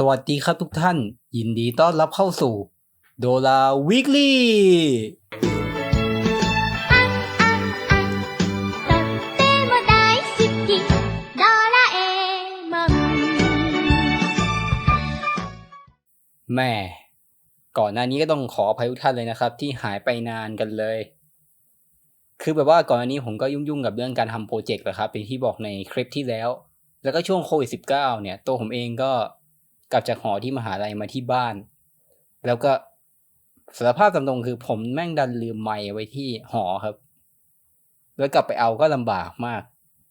สวัสดีครับทุกท่าน ยินดีต้อนรับเข้าสู่โดลาวีคลี่แม่ ก่อนหน้านี้ก็ต้องขออภัยทุกท่านเลยนะครับ ที่หายไปนานกันเลย คือแบบว่าก่อนหน้านี้ผมก็ยุ่งๆกับเรื่องการทำโปรเจกต์แหละครับเป็นที่บอกในคลิปที่แล้ว แล้วก็ช่วงโควิด -19 เนี่ย ตัวผมเองก็ กลับจากหอที่มหาลัยมาที่บ้าน แล้วก็สารภาพตามตรงคือผมแม่งดันลืมไมค์ไว้ที่หอครับ แล้วกลับไปเอาก็ลำบากมาก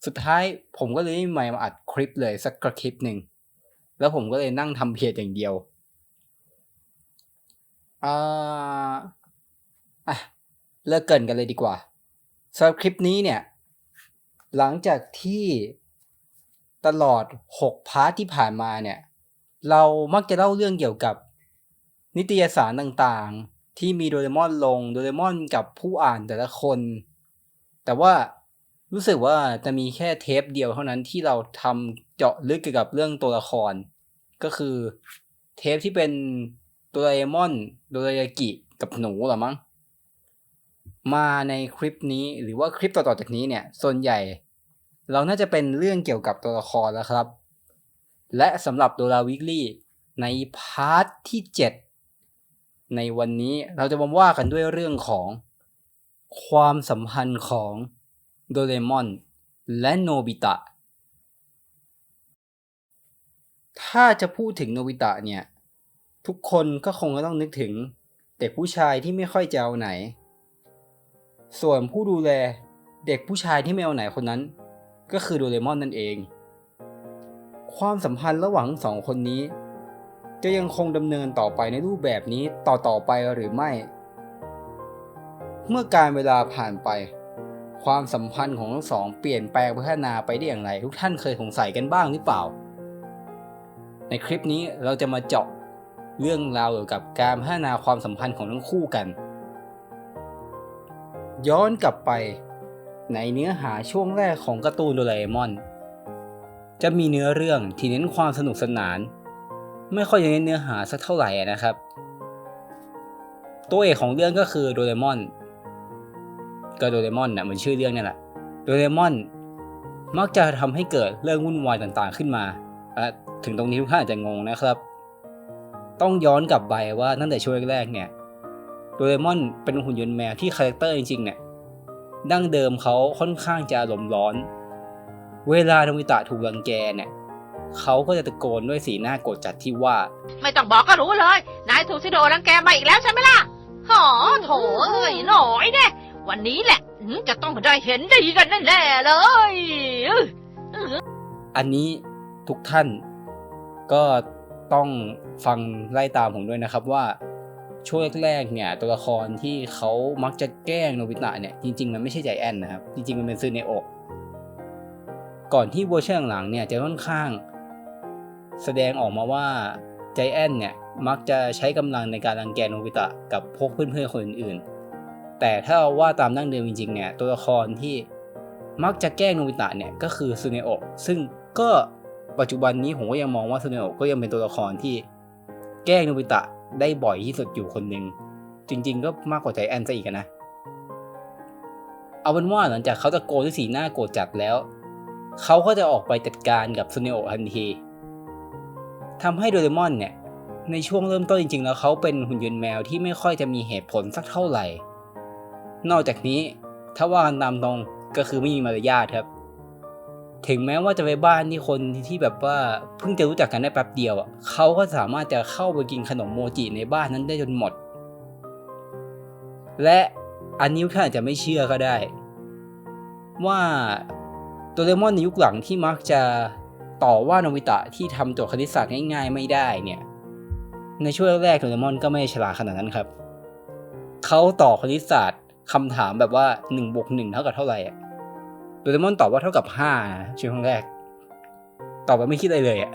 สุดท้ายผมก็เลยไม่มีไมค์มาอัดคลิปเลยสักกระคลิปหนึ่ง แล้วผมก็เลยนั่งทำเพจอย่างเดียวอ่าอะเลิกเกินกันเลยดีกว่าสำหรับคลิปนี้เนี่ย หลังจากที่ตลอด 6 พาร์ทที่ผ่านมาเนี่ย เรามักจะเล่าเรื่องเกี่ยวกับนิตยสารต่างๆ ที่มีโดเรมอนลงโดเรมอนกับผู้อ่านแต่ละคน แต่ว่ารู้สึกว่าจะมีแค่เทปเดียวเท่านั้นที่เราทำเจาะลึกเกี่ยวกับเรื่องตัวละคร ก็คือเทปที่เป็นโดเอมอนโดเรยากิกับหนูหรอมั้งมาในคลิปนี้หรือว่าคลิปต่อๆจากนี้เนี่ย ส่วนใหญ่ เราน่าจะเป็นเรื่องเกี่ยวกับตัวละครแล้วครับ และสำหรับโดราวิกลี่ในพาร์ทที่ 7 ในวันนี้เราจะมาว่ากันด้วยเรื่องของความสัมพันธ์ของโดเรมอนและโนบิตะ ถ้าจะพูดถึงโนบิตะเนี่ย ทุกคนก็คงจะต้องนึกถึงเด็กผู้ชายที่ไม่ค่อยจะเอาไหน ส่วนผู้ดูแลเด็กผู้ชายที่ไม่เอาไหนคนนั้น ก็คือโดเรมอนนั่นเอง ความสัมพันธ์ระหว่างสองคนนี้ จะยังคงดำเนินต่อไปในรูปแบบนี้ต่อต่อๆไปหรือไม่ เมื่อการเวลาผ่านไป ความสัมพันธ์ของทั้งสองเปลี่ยนแปลงพัฒนาไปได้อย่างไร ทุกท่านเคยสงสัยกันบ้างหรือเปล่า ในคลิปนี้เราจะมาเจาะเรื่องราวเกี่ยวกับการพัฒนาความสัมพันธ์ของทั้งคู่กัน ย้อนกลับไปในเนื้อหาช่วงแรกของการ์ตูนโดราเอมอน จะมีเนื้อเรื่องที่เน้นความสนุกสนาน ไม่ค่อยจะเน้นเนื้อหาสักเท่าไหร่นะครับ ตัวเอกของเรื่องก็คือโดเรมอนก็โดเรมอนน่ะเหมือนชื่อเรื่องนี่แหละโดเรมอนมักจะทำให้เกิดเรื่องวุ่นวายต่างๆขึ้นมาอะถึงตรงนี้ทุกท่านอาจจะงงนะครับ ต้องย้อนกลับไปว่าตั้งแต่ช่วงแรกๆเนี่ยโดเรมอนเป็นหุ่นยนต์แมวที่คาแรคเตอร์จริงๆเนี่ยดั้งเดิมเขาค่อนข้างจะอารมร้อน เวลาโนบิตะถูกรังแกเนี่ยเขาก็จะตะโกนด้วยสีหน้าโกรธจัดที่ว่า ไม่ต้องบอกก็รู้เลย นายถูกซิโดรังแกมาอีกแล้วใช่ไหมล่ะหอโถเอ้ยหน่อยเนี่ยวันนี้แหละอืมจะต้องได้เห็นดีกันแน่ๆเลยอื้ออันนี้ทุกท่านก็ต้องฟังไล่ตามผมด้วยนะครับว่าช่วงแรกๆเนี่ยตัวละครที่เขามักจะแกล้งโนบิตะเนี่ยจริงๆ มันไม่ใช่ใจแอนนะครับ จริงๆ มันเป็นซึเนโอะ ก่อนที่เวอร์ชันหลังเนี่ยจะค่อนข้าง แสดงออกมาว่าใจแอนเนี่ยมักจะใช้กำลังในการรังแกโนบิตะกับพวกเพื่อนๆคนอื่นๆ แต่ถ้าเราว่าตามดั้งเดิมจริงๆเนี่ยตัวละครที่มักจะแกล้งโนบิตะเนี่ยก็คือซูเนโอะซึ่งก็ปัจจุบันนี้ผมก็ยังมองว่าซูเนโอะก็ยังเป็นตัวละครที่แกล้งโนบิตะได้บ่อยที่สุดอยู่คนหนึ่งจริง ๆ ก็มากกว่าใจแอนซะอีกนะ เอาเป็นว่าหลังจากเขาตะโกนด้วยสีหน้าโกรธจัดแล้ว เขาก็จะออกไปจัดการกับซูเนโอทันทีทำให้โดเรมอนเนี่ย ในช่วงเริ่มต้นจริง ๆ แล้วเขาเป็นหุ่นยนต์แมวที่ไม่ค่อยจะมีเหตุผลสักเท่าไหร่ นอกจากนี้ถ้าว่ากันตามตรงก็คือไม่มีมารยาทครับ ถึงแม้ว่าจะไปบ้านที่คนที่แบบว่าเพิ่งจะรู้จักกันได้แป๊บเดียวอะเขาก็สามารถจะเข้าไปกินขนมโมจิในบ้านนั้นได้จนหมด และอันนี้ท่านอาจจะไม่เชื่อก็ได้ ว่า โดเรมอนในยุคหลังที่มักจะต่อว่าโนบิตะที่ทำโจทย์คณิตศาสตร์ง่ายๆ ไม่ได้เนี่ย ในช่วงแรกๆโดเรมอนก็ไม่ฉลาดขนาดนั้นครับ เขาต่อคณิตศาสตร์คำถามแบบว่า1บวก1เท่ากับเท่าไหร่อะโดเรมอนตอบว่าเท่ากับ5นะช่วงแรก ตอบแบบไม่คิดอะไรเลยอะ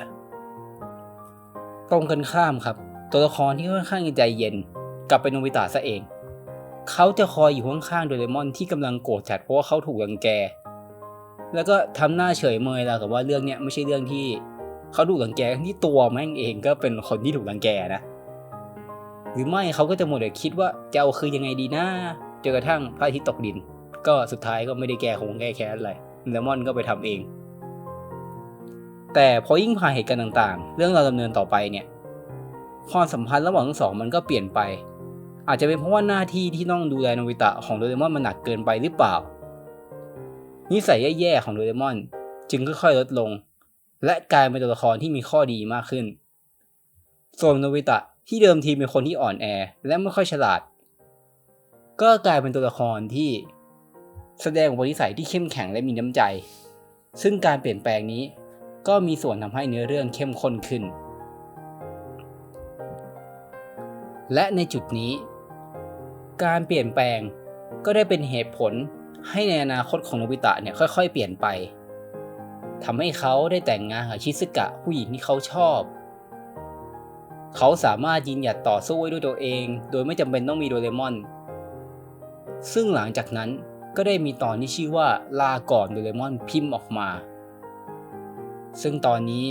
ตรงกันข้ามครับ ตัวละครที่ค่อนข้างใจเย็นกลับเป็นโนบิตะซะเอง เขาจะคอยอยู่ข้างๆโดเรมอนที่กำลังโกรธจัดเพราะว่าเขาถูกรังแก แล้วก็ทำหน้าเฉยเมยแล้วกับว่าเรื่องเนี้ยไม่ใช่เรื่องที่เขาถูกรังแกที่ตัวแม่งเองก็เป็นคนที่ถูกรังแกนะหรือไม่เขาก็จะหมดแต่คิดว่าจะเอาคือยังไงดีนะจนกระทั่งพระอาทิตย์ตกดิน ก็สุดท้ายก็ไม่ได้แก้คงแก้แค้นอะไรเลมอนก็ไปทำเอง แต่พอยิ่งผ่านเหตุการณ์ต่าง ๆ เรื่องราวดำเนินต่อไปเนี่ยความสัมพันธ์ระหว่างทั้งสองมันก็เปลี่ยนไป อาจจะเป็นเพราะว่าหน้าที่ที่ต้องดูแลโนบิตะของโดเรมอนมันหนักเกินไปหรือเปล่า นิสัยแย่ๆของโดเรมอน จึงค่อยๆลดลง และกลายเป็นตัวละครที่มีข้อดีมากขึ้น ส่วนโนบิตะที่เดิมทีเป็นคนที่อ่อนแอและไม่ค่อยฉลาด ก็กลายเป็นตัวละครที่แสดงบทนิสัยที่เข้มแข็งและมีน้ำใจ ซึ่งการเปลี่ยนแปลงนี้ ก็มีส่วนทำให้เนื้อเรื่องเข้มข้นขึ้น และในจุดนี้ การเปลี่ยนแปลงก็ได้เป็นเหตุผล ให้ในอนาคตของโนบิตะเนี่ยค่อยๆ เปลี่ยนไปทำให้เขาได้แต่งงานกับชิซึกะผู้หญิงที่เขาชอบ เขาสามารถยืนหยัดต่อสู้ด้วยตัวเอง โดยไม่จำเป็นต้องมีโดเรมอน ซึ่งหลังจากนั้นก็ได้มีตอนที่ชื่อว่าลาก่อนโดเรมอนพิมพ์ออกมา ซึ่งตอนนี้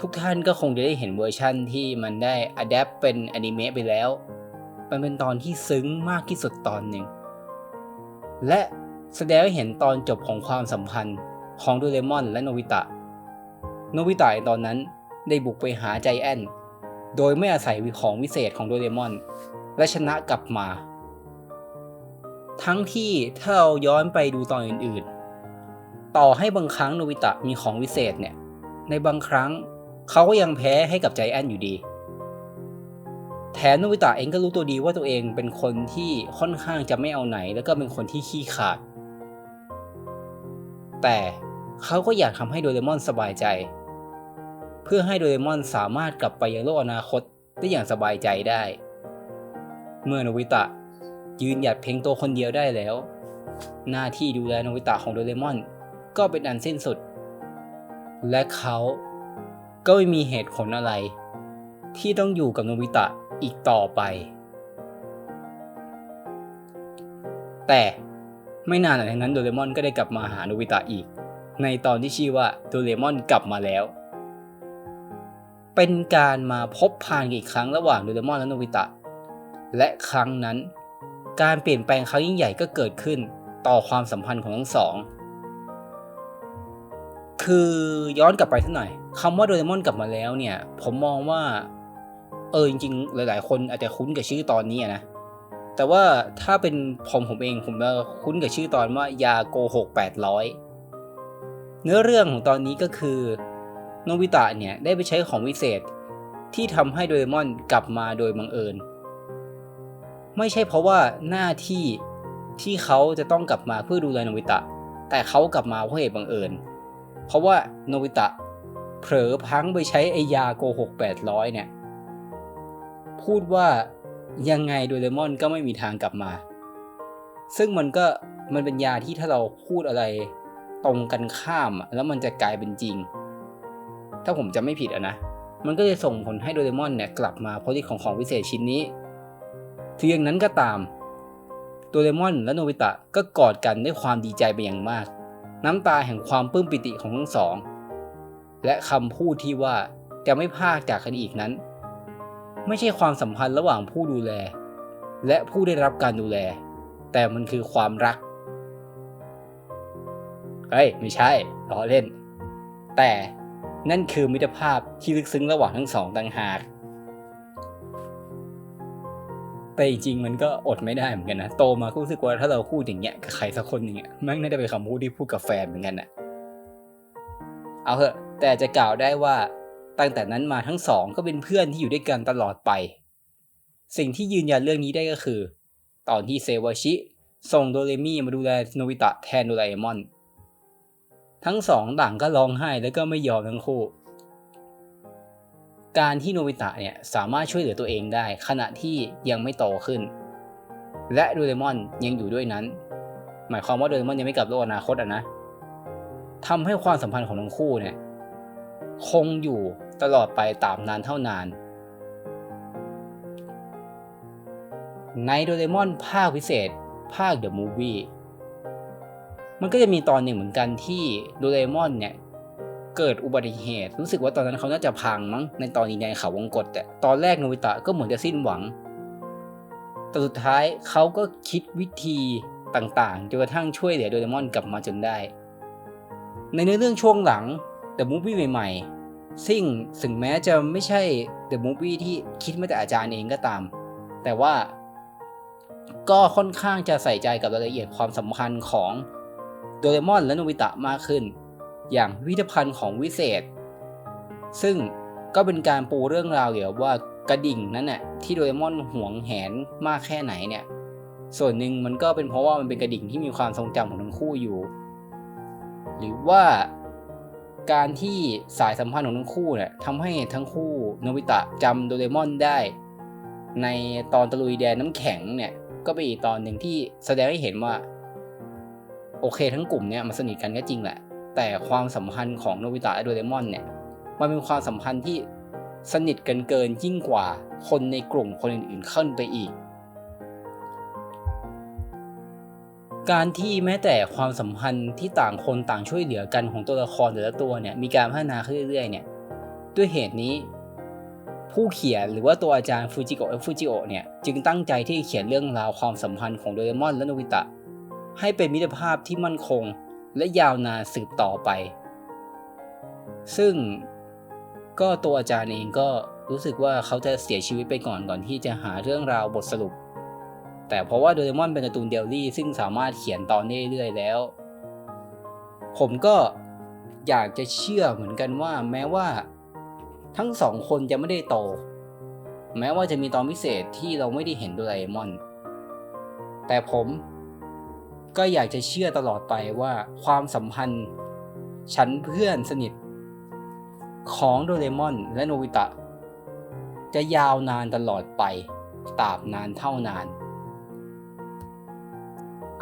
ทุกท่านก็คงจะได้เห็นเวอร์ชั่นที่มันได้อัดแอปเป็นอนิเมะไปแล้ว มันเป็นตอนที่ซึ้งมากที่สุดตอนหนึ่ง และ แสดงให้เห็นตอนจบของความสัมพันธ์ของโดเรมอนและโนบิตะ โนบิตะตอนนั้นได้บุกไปหาใจแอน โดยไม่อาศัยของวิเศษของโดเรมอน และชนะกลับมา ทั้งที่ถ้าเราย้อนไปดูตอนอื่นๆ ต่อให้บางครั้งโนบิตะมีของวิเศษเนี่ย ในบางครั้งเขาก็ยังแพ้ให้กับใจแอนอยู่ดีแถมโนบิตะเองก็รู้ตัวดีว่าตัวเองเป็นคนที่ค่อนข้างจะไม่เอาไหน แล้วก็เป็นคนที่ขี้ขาด แต่เขาก็อยากทำให้โดเรมอนสบายใจ เพื่อให้โดเรมอนสามารถกลับไปยังโลกอนาคตได้อย่างสบายใจได้ เมื่อโนบิตะ ยืนหยัดเพียงตัวคนเดียวได้แล้ว หน้าที่ดูแลโนบิตะของโดเรมอนก็เป็นอันสิ้นสุด และเขาก็ไม่มีเหตุผลอะไร ที่ต้องอยู่กับโนบิตะอีกต่อไป แต่ ไม่นานหลังจากนั้นโดเรมอนก็ได้กลับมาหาโนบิตะอีก ในตอนที่ชื่อว่าโดเรมอนกลับมาแล้ว เป็นการมาพบผ่านกันอีกครั้งระหว่างโดเรมอนและโนบิตะ และครั้งนั้น การเปลี่ยนแปลงครั้งยิ่งใหญ่ก็เกิดขึ้นต่อความสัมพันธ์ของทั้งสอง คือย้อนกลับไปสักหน่อยคำว่าโดเรมอนกลับมาแล้วเนี่ย ผมมองว่า เออจริงๆ หลาย ๆ คนอาจจะคุ้นกับชื่อตอนนี้นะ แต่ว่าถ้าเป็นผมผมเองผมจะคุ้นกับชื่อตอนว่ายาโกหก800 เนื้อเรื่องของตอนนี้ก็คือโนบิตะเนี่ยได้ไปใช้ของวิเศษที่ทำให้โดเรมอนกลับมาโดยบังเอิญ ไม่ใช่เพราะว่าหน้าที่ที่เขาจะต้องกลับมาเพื่อดูแลโนบิตะ แต่เขากลับมาเพราะเหตุบังเอิญ เพราะว่าโนบิตะเผลอพังไปใช้ไอยาโกหก800 เนี่ย พูดว่า ยังไงโดเรมอนก็ไม่มีทางกลับมา ซึ่งมันก็มันเป็นยาที่ถ้าเราพูดอะไรตรงกันข้ามแล้วมันจะกลายเป็นจริง ถ้าผมจะไม่ผิดอะนะ มันก็จะส่งผลให้โดเรมอนเนี่ยกลับมาเพราะที่ของของวิเศษชิ้นนี้ถึงอย่างนั้นก็ตามโดเรมอนและโนบิตะก็กอดกันด้วยความดีใจเป็นอย่างมาก น้ำตาแห่งความปลื้มปิติของทั้งสอง และคำพูดที่ว่าจะไม่พากจากกันอีกนั้น ไม่ใช่ความสัมพันธ์ระหว่างผู้ดูแล และผู้ได้รับการดูแล แต่มันคือความรักเฮ้ยไม่ใช่ล้อเล่น แต่นั่นคือมิตรภาพที่ลึกซึ้งระหว่างทั้งสองต่างหาก แต่จริงมันก็อดไม่ได้เหมือนกันนะ โตมาก็รู้สึกว่าถ้าเราพูดอย่างเงี้ยกับใครสักคนหนึ่งอะแม่งน่าจะเป็นคำพูดที่พูดกับแฟนเหมือนกันอะเอาเถอะแต่จะกล่าวได้ว่า ตั้งแต่นั้นมาทั้งสองก็เป็นเพื่อนที่อยู่ด้วยกันตลอดไป สิ่งที่ยืนยันเรื่องนี้ได้ก็คือ ตอนที่เซวาชิ ส่งโดเรมิมาดูแลโนบิตะแทนโดราเอมอน ทั้งสองต่างก็ร้องไห้แล้วก็ไม่ยอมทั้งคู่ การที่โนบิตะเนี่ยสามารถช่วยเหลือตัวเองได้ ขณะที่ยังไม่โตขึ้น และโดเรมอนยังอยู่ด้วยนั้น หมายความว่าโดเรมอนยังไม่กลับโลกอนาคตอะนะทำให้ความสัมพันธ์ของทั้งคู่เนี่ยคงอยู่ ตลอดไปตามนานเท่านาน ในโดเรมอนภาคพิเศษ ภาคเดอะมูฟวี่มันก็จะมีตอนหนึ่งเหมือนกันที่โดเรมอนเนี่ยเกิดอุบัติเหตุ รู้สึกว่าตอนนั้นเขาน่าจะพังมั้งในตอนนี้ในเขาวงกตแต่ตอนแรกโนบิตะก็เหมือนจะสิ้นหวัง แต่สุดท้ายเขาก็คิดวิธีต่างๆจนกระทั่งช่วยเหลือโดเรมอนกลับมาจนได้ ในเนื้อเรื่องช่วงหลัง The Movie ใหม่ ซึ่งถึงแม้จะไม่ใช่ The Movie ที่คิดมาจากอาจารย์เองก็ตาม แต่ว่าก็ค่อนข้างจะใส่ใจกับรายละเอียดความสัมพันธ์ของโดเรมอนและโนบิตะมากขึ้น อย่างพิพิธภัณฑ์ของวิเศษ ซึ่งก็เป็นการปูเรื่องราวเกี่ยวว่ากระดิ่งนั้นน่ะที่โดเรมอนหวงแหนมากแค่ไหนเนี่ย ส่วนหนึ่งมันก็เป็นเพราะว่ามันเป็นกระดิ่งที่มีความทรงจำของทั้งคู่อยู่ หรือว่า การที่สายสัมพันธ์ของทั้งคู่เนี่ยทำให้ทั้งคู่โนบิตะจำโดเรมอนได้ ในตอนตะลุยแดนน้ำแข็งเนี่ยก็เป็นอีกตอนหนึ่งที่แสดงให้เห็นว่า โอเคทั้งกลุ่มเนี่ยมันสนิทกันก็จริงแหละ แต่ความสัมพันธ์ของโนบิตะและโดเรมอนเนี่ยมันเป็นความสัมพันธ์ที่สนิทกันเกินยิ่งกว่าคนในกลุ่มคนอื่นๆขึ้นไปอีก การที่แม้แต่ความสัมพันธ์ที่ต่างคนต่างช่วยเหลือกันของตัวละครแต่ละตัวเนี่ยมีการพัฒนาขึ้นเรื่อยๆเนี่ยด้วยเหตุนี้ผู้เขียนหรือว่าตัวอาจารย์ฟูจิโกะฟูจิโอเนี่ยจึงตั้งใจที่เขียนเรื่องราวความสัมพันธ์ของโดเรมอนและโนบิตะ ให้เป็นมิตรภาพที่มั่นคงและยาวนานสืบต่อไป ซึ่งก็ตัวอาจารย์เองก็รู้สึกว่าเขาจะเสียชีวิตไปก่อนก่อนที่จะหาเรื่องราวบทสรุป แต่เพราะว่าโดเรมอนเป็นการ์ตูนเดลี่ซึ่งสามารถเขียนตอนได้เรื่อยๆแล้ว ผมก็อยากจะเชื่อเหมือนกันว่าแม้ว่า ทั้งสองคนจะไม่ได้โต แม้ว่าจะมีตอนพิเศษที่เราไม่ได้เห็นโดเอมอน แต่ผมก็อยากจะเชื่อตลอดไปว่าความสัมพันธ์ฉันเพื่อนสนิท ของโดเรมอนและโนบิตะ จะยาวนานตลอดไปตราบนานเท่านาน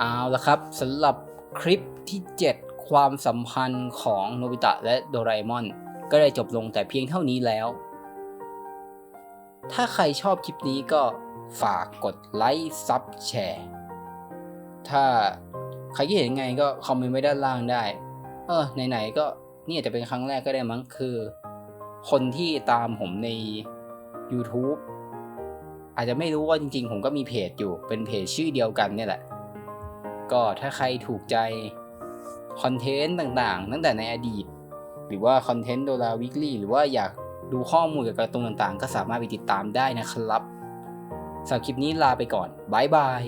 เอาละครับสำหรับคลิปที่ 7 ความสัมพันธ์ของโนบิตะและโดราเอมอน ก็ได้จบลงแต่เพียงเท่านี้แล้ว ถ้าใครชอบคลิปนี้ก็ฝากกดไลค์ซับแชร์ถ้าใครคิดเห็นไงก็คอมเมนต์ไว้ด้านล่างได้ เออไหนๆก็นี่อาจจะเป็นครั้งแรกก็ได้มั้งคือ คนที่ตามผมใน YouTube อาจจะไม่รู้ว่าจริงๆ ผมก็มีเพจอยู่เป็นเพจชื่อเดียวกันเนี่ยแหละ ก็ถ้าใครถูกใจคอนเทนต์ต่างๆ ตั้งแต่ในอดีต หรือว่าคอนเทนต์โดราวิกลี่หรือว่าอยากดูข้อมูลเกี่ยวกับการ์ตูนต่างๆ ก็สามารถไปติดตามได้นะครับสำหรับคลิปนี้ลาไปก่อนบ๊ายบาย